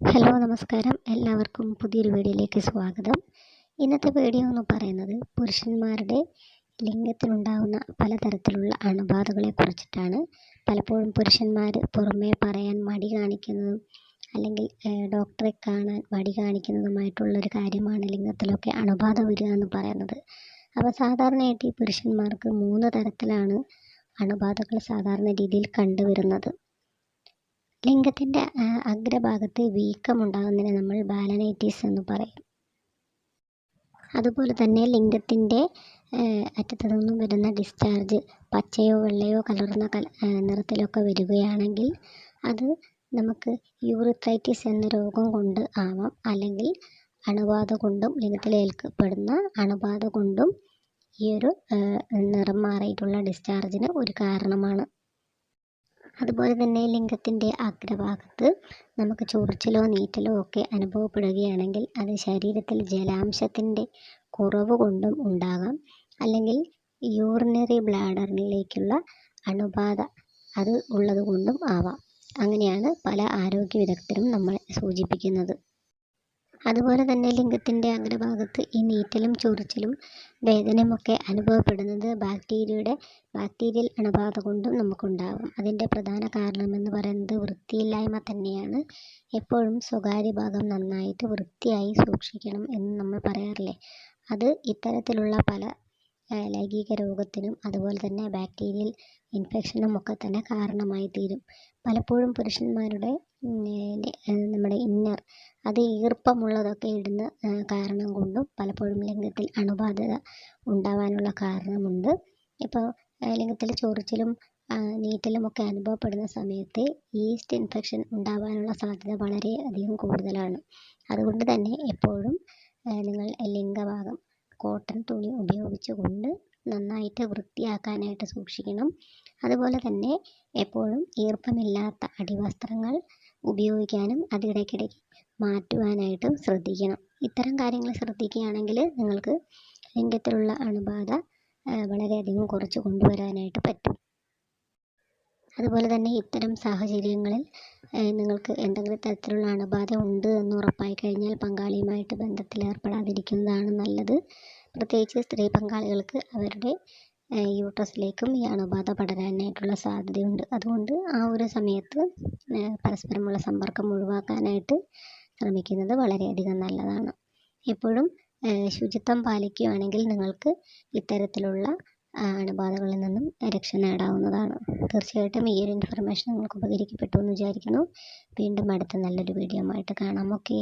Hello നമസ്കാരം. എല്ലാവർക്കും പുതിയൊരു വീഡിയോയിലേക്ക് സ്വാഗതം. ഇന്നത്തെ വീഡിയോ എന്ന് പറയുന്നത് പുരുഷന്മാരുടെ ലിംഗത്തിനുണ്ടാകുന്ന പലതരത്തിലുള്ള അണുബാധകളെ കുറിച്ചിട്ടാണ്. പലപ്പോഴും പുരുഷന്മാർ പുറമേ പറയാൻ മടി കാണിക്കുന്നതും അല്ലെങ്കിൽ ഡോക്ടറെ കാണാൻ മടി കാണിക്കുന്നതുമായിട്ടുള്ളൊരു കാര്യമാണ് ലിംഗത്തിലൊക്കെ അണുബാധ വരിക എന്ന് പറയുന്നത്. അപ്പോൾ സാധാരണയായിട്ട് ഈ പുരുഷന്മാർക്ക് മൂന്ന് തരത്തിലാണ് അണുബാധകൾ സാധാരണ രീതിയിൽ കണ്ടുവരുന്നത്. ലിംഗത്തിന്റെ അഗ്രഭാഗത്ത് വീക്കമുണ്ടാകുന്നതിനെ നമ്മൾ ബാലനൈറ്റീസ് എന്ന് പറയും. അതുപോലെ തന്നെ ലിംഗത്തിന്റെ അറ്റത്തു നിന്നും വരുന്ന ഡിസ്ചാർജ് പച്ചയോ വെള്ളയോ കലർന്ന കല നിറത്തിലൊക്കെ വരികയാണെങ്കിൽ അത് നമുക്ക് യൂറിത്രൈറ്റിസ് എന്ന രോഗം കൊണ്ട് ആവാം. അല്ലെങ്കിൽ അണുബാധ കൊണ്ടും ലിംഗത്തിലേൽക്കപ്പെടുന്ന അണുബാധ കൊണ്ടും ഈ ഒരു നിറം മാറിയിട്ടുള്ള ഡിസ്ചാർജിന് ഒരു കാരണമാണ്. അതുപോലെ തന്നെ ലിംഗത്തിന്റെ അഗ്രഭാഗത്ത് നമുക്ക് ചൊറിച്ചിലോ നീറ്റലോ ഒക്കെ അനുഭവപ്പെടുകയാണെങ്കിൽ അത് ശരീരത്തിൽ ജലാംശത്തിന്റെ കുറവ് കൊണ്ടും ഉണ്ടാകാം. അല്ലെങ്കിൽ യൂറിനറി ബ്ലാഡറിലേക്കുള്ള അണുബാധ അത് ഉള്ളത് കൊണ്ടും ആവാം. അങ്ങനെയാണ് പല ആരോഗ്യ വിദഗ്ധരും നമ്മളെ സൂചിപ്പിക്കുന്നത്. അതുപോലെ തന്നെ ലിംഗത്തിന്റെ അഗ്രഭാഗത്ത് ഈ നീറ്റലും ചൊറിച്ചിലും വേദനയുമൊക്കെ അനുഭവപ്പെടുന്നത് ബാക്ടീരിയയുടെ ബാക്ടീരിയൽ അണുബാധ കൊണ്ടും നമുക്കുണ്ടാകും അതിന്റെ പ്രധാന കാരണമെന്ന് പറയുന്നത് വൃത്തിയില്ലായ്മ തന്നെയാണ്. എപ്പോഴും സ്വകാര്യ ഭാഗം നന്നായിട്ട് വൃത്തിയായി സൂക്ഷിക്കണം എന്ന് നമ്മൾ പറയാറില്ലേ? അത് ഇത്തരത്തിലുള്ള പല ലൈംഗിക രോഗത്തിനും അതുപോലെ തന്നെ ബാക്ടീരിയൽ ഇൻഫെക്ഷനും ഒക്കെ തന്നെ കാരണമായി തീരും. പലപ്പോഴും പുരുഷന്മാരുടെ നമ്മുടെ ഇന്നർ അത് ഈർപ്പമുള്ളതൊക്കെ ഇടുന്ന കാരണം കൊണ്ടും പലപ്പോഴും ലിംഗത്തിൽ അണുബാധ ഉണ്ടാവാനുള്ള കാരണമുണ്ട്. ഇപ്പോൾ ലിംഗത്തിൽ ചൊറിച്ചിലും നീറ്റലും ഒക്കെ അനുഭവപ്പെടുന്ന സമയത്ത് ഈസ്റ്റ് ഇൻഫെക്ഷൻ ഉണ്ടാവാനുള്ള സാധ്യത വളരെ അധികം കൂടുതലാണ്. അതുകൊണ്ട് തന്നെ എപ്പോഴും നിങ്ങൾ ലിംഗഭാഗം കോട്ടൺ തുണി ഉപയോഗിച്ചുകൊണ്ട് നന്നായിട്ട് വൃത്തിയാക്കാനായിട്ട് സൂക്ഷിക്കണം. അതുപോലെ തന്നെ എപ്പോഴും ഈർപ്പമില്ലാത്ത അടിവസ്ത്രങ്ങൾ ഉപയോഗിക്കാനും അതിടയ്ക്കിടയ്ക്ക് മാറ്റുവാനായിട്ടും ശ്രദ്ധിക്കണം. ഇത്തരം കാര്യങ്ങൾ ശ്രദ്ധിക്കുകയാണെങ്കിൽ നിങ്ങൾക്ക് ലിംഗത്തിലുള്ള അണുബാധ വളരെയധികം കുറച്ച് കൊണ്ടുവരാനായിട്ട് പറ്റും. അതുപോലെ തന്നെ ഇത്തരം സാഹചര്യങ്ങളിൽ നിങ്ങൾക്ക് എന്തെങ്കിലും തരത്തിലുള്ള അണുബാധ ഉണ്ട് എന്ന് ഉറപ്പായി കഴിഞ്ഞാൽ പങ്കാളിയുമായിട്ട് ബന്ധത്തിൽ ഏർപ്പെടാതിരിക്കുന്നതാണ് നല്ലത്. പ്രത്യേകിച്ച് സ്ത്രീ പങ്കാളികൾക്ക് അവരുടെ യൂട്രസിലേക്കും ഈ അണുബാധ പടരാനായിട്ടുള്ള സാധ്യതയുണ്ട്. അതുകൊണ്ട് ആ ഒരു സമയത്ത് പരസ്പരമുള്ള സമ്പർക്കം ഒഴിവാക്കാനായിട്ട് ശ്രമിക്കുന്നത് വളരെയധികം നല്ലതാണ്. എപ്പോഴും ശുചിത്വം പാലിക്കുകയാണെങ്കിൽ നിങ്ങൾക്ക് ഇത്തരത്തിലുള്ള അണുബാധകളിൽ നിന്നും രക്ഷ നേടാവുന്നതാണ്. തീർച്ചയായിട്ടും ഈ ഒരു ഇൻഫർമേഷൻ നിങ്ങൾക്ക് ഉപകരിക്കപ്പെട്ടു എന്ന് വിചാരിക്കുന്നു. വീണ്ടും അടുത്ത നല്ലൊരു വീഡിയോ ആയിട്ട് കാണാം. ഓക്കേ